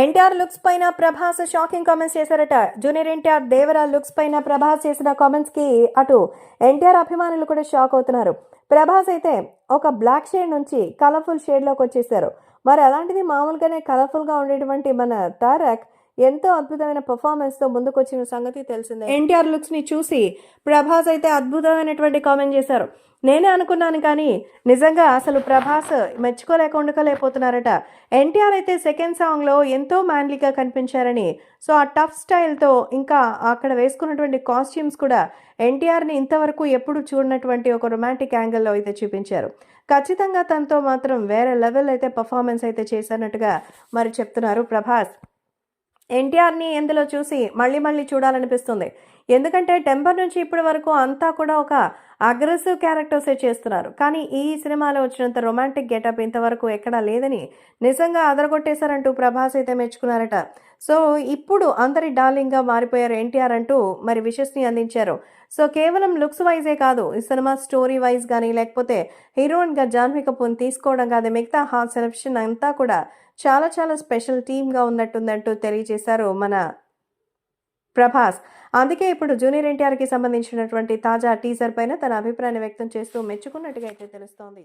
NTR looks పైన Prabhas shocking comments చేశారట. Junior NTR Devara looks పైన ప్రభాస్ చేసిన కామెంట్స్కి అటు ఎన్టీఆర్ అభిమానులు కూడా షాక్ అవుతున్నారు. ప్రభాస్ అయితే ఒక బ్లాక్ షేడ్ నుంచి కలర్ఫుల్ షేడ్లోకి వచ్చేసారు. మరి అలాంటిది మామూలుగానే కలర్ఫుల్గా ఉండేటువంటి మన తారక్ ఎంతో అద్భుతమైన పర్ఫార్మెన్స్తో ముందుకు వచ్చిన సంగతి తెలిసిందే. ఎన్టీఆర్ లుక్స్ని చూసి ప్రభాస్ అయితే అద్భుతమైనటువంటి కామెంట్ చేశారు. నేనే అనుకున్నాను కానీ నిజంగా అసలు ప్రభాస్ మెచ్చుకోలేక ఉండకలేకపోతున్నారట ఎన్టీఆర్ అయితే సెకండ్ సాంగ్లో ఎంతో మ్యాన్లీగా కనిపించారని సో ఆ టఫ్ స్టైల్తో ఇంకా అక్కడ వేసుకున్నటువంటి కాస్ట్యూమ్స్ కూడా ఎన్టీఆర్ని ఇంతవరకు ఎప్పుడు చూడనటువంటి ఒక రొమాంటిక్ యాంగిల్లో అయితే చూపించారు. ఖచ్చితంగా తనతో మాత్రం వేరే లెవెల్ అయితే పర్ఫార్మెన్స్ అయితే చేశానట్టుగా మరి చెప్తున్నారు ప్రభాస్. ఎన్టీఆర్ని ఎందులో చూసి మళ్ళీ మళ్ళీ చూడాలనిపిస్తుంది. ఎందుకంటే టెంపర్ నుంచి ఇప్పటి వరకు అంతా కూడా ఒక అగ్రెసివ్ క్యారెక్టర్సే చేస్తున్నారు. కానీ ఈ సినిమాలో వచ్చినంత రొమాంటిక్ గెటప్ ఇంతవరకు ఎక్కడా లేదని నిజంగా అదరగొట్టేశారంటూ ప్రభాస్ అయితే మెచ్చుకున్నారట. సో ఇప్పుడు అందరి డార్లింగ్గా మారిపోయారు ఎన్టీఆర్ అంటూ మరి విషస్ని అందించారు. సో కేవలం లుక్స్ వైజే కాదు ఈ సినిమా స్టోరీ వైజ్ కానీ లేకపోతే హీరోయిన్గా జాహ్నవి కపూర్ని తీసుకోవడం కాదు మిగతా హాట్ సెలెక్షన్ అంతా కూడా చాలా చాలా స్పెషల్ టీమ్గా ఉన్నట్టుందంటూ తెలియజేశారు మన ప్రభాస్. అందుకే ఇప్పుడు జూనియర్ ఎన్టీఆర్కి సంబంధించినటువంటి తాజా టీజర్ పైన తన అభిప్రాయాన్ని వ్యక్తం చేస్తూ మెచ్చుకున్నట్టుగా అయితే తెలుస్తోంది.